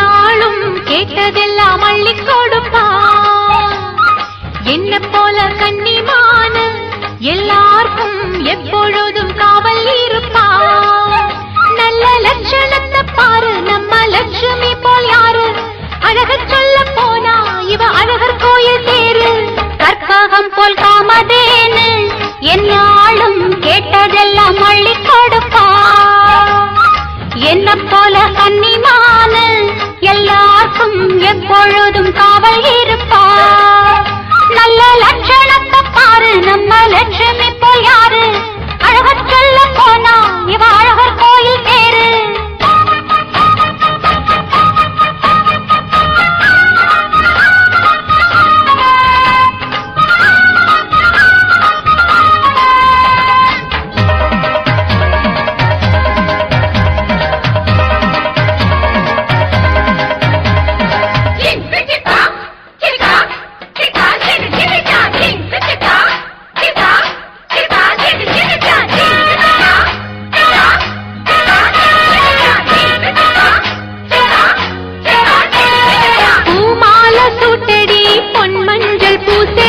நாளும் கேட்டதெல்லாம் அள்ளி கொடுப்பான் என்ன போல கண்ணிமான எல்லாருக்கும் எப்பொழுதும் காவல் இருப்பான் எப்பொழுதும்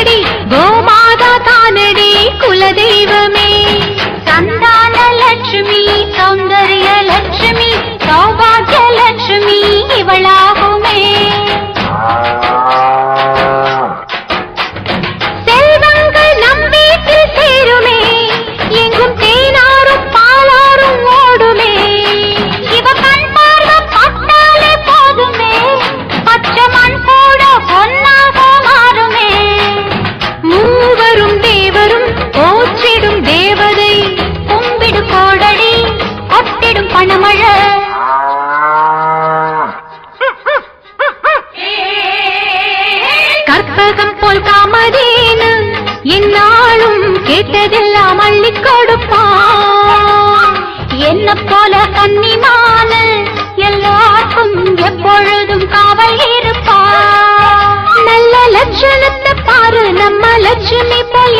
தானடி கோமாதா தானடி குலதெய்வமே. மதீனு இந்நாளும் கேட்டதெல்லாம் அள்ளி கொடுப்பான் என்ன போல கன்னிமான எல்லாருக்கும் எப்பொழுதும் காவல் இருப்பான். நல்ல லட்சணத்தை பாரு நம்ம லட்சுமி போல்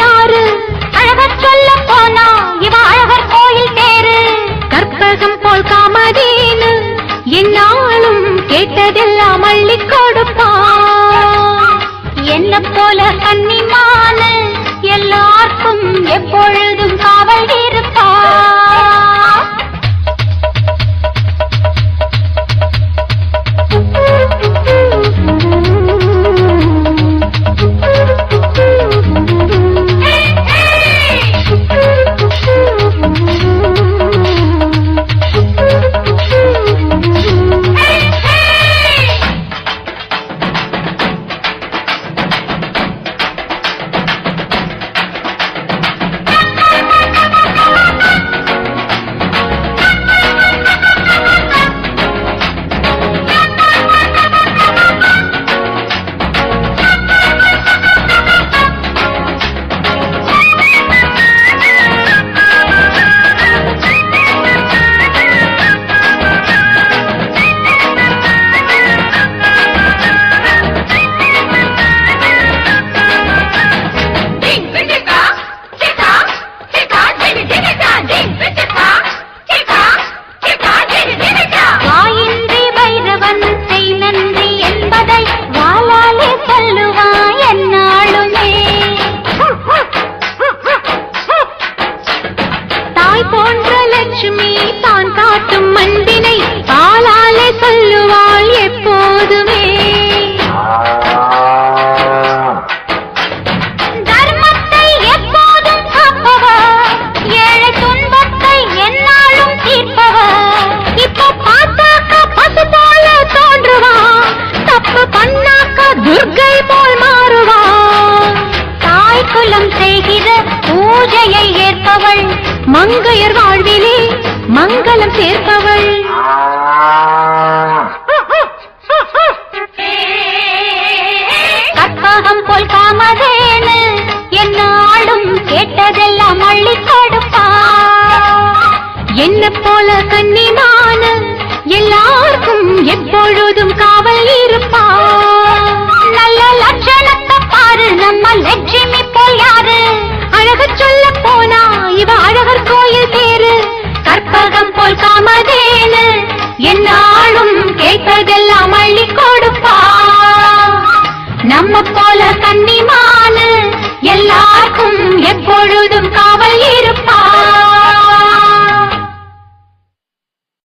மங்கையர் வாழ்விலே மங்களம் சேர்ப்பவள். கற்பகம் போல் காமதேனு என்னாலும் கேட்டதெல்லாம் அள்ளி கொடுப்பார் என்ன போல கண்ணினான எல்லாருக்கும் எப்பொழுதும் காவல் இருப்பார் நல்ல லட்சணத்தை பாரு நம்ம லட்சுமி போல் யாரு? போல கன்னிமாலு எல்லாருக்கும் எப்பொழுதும்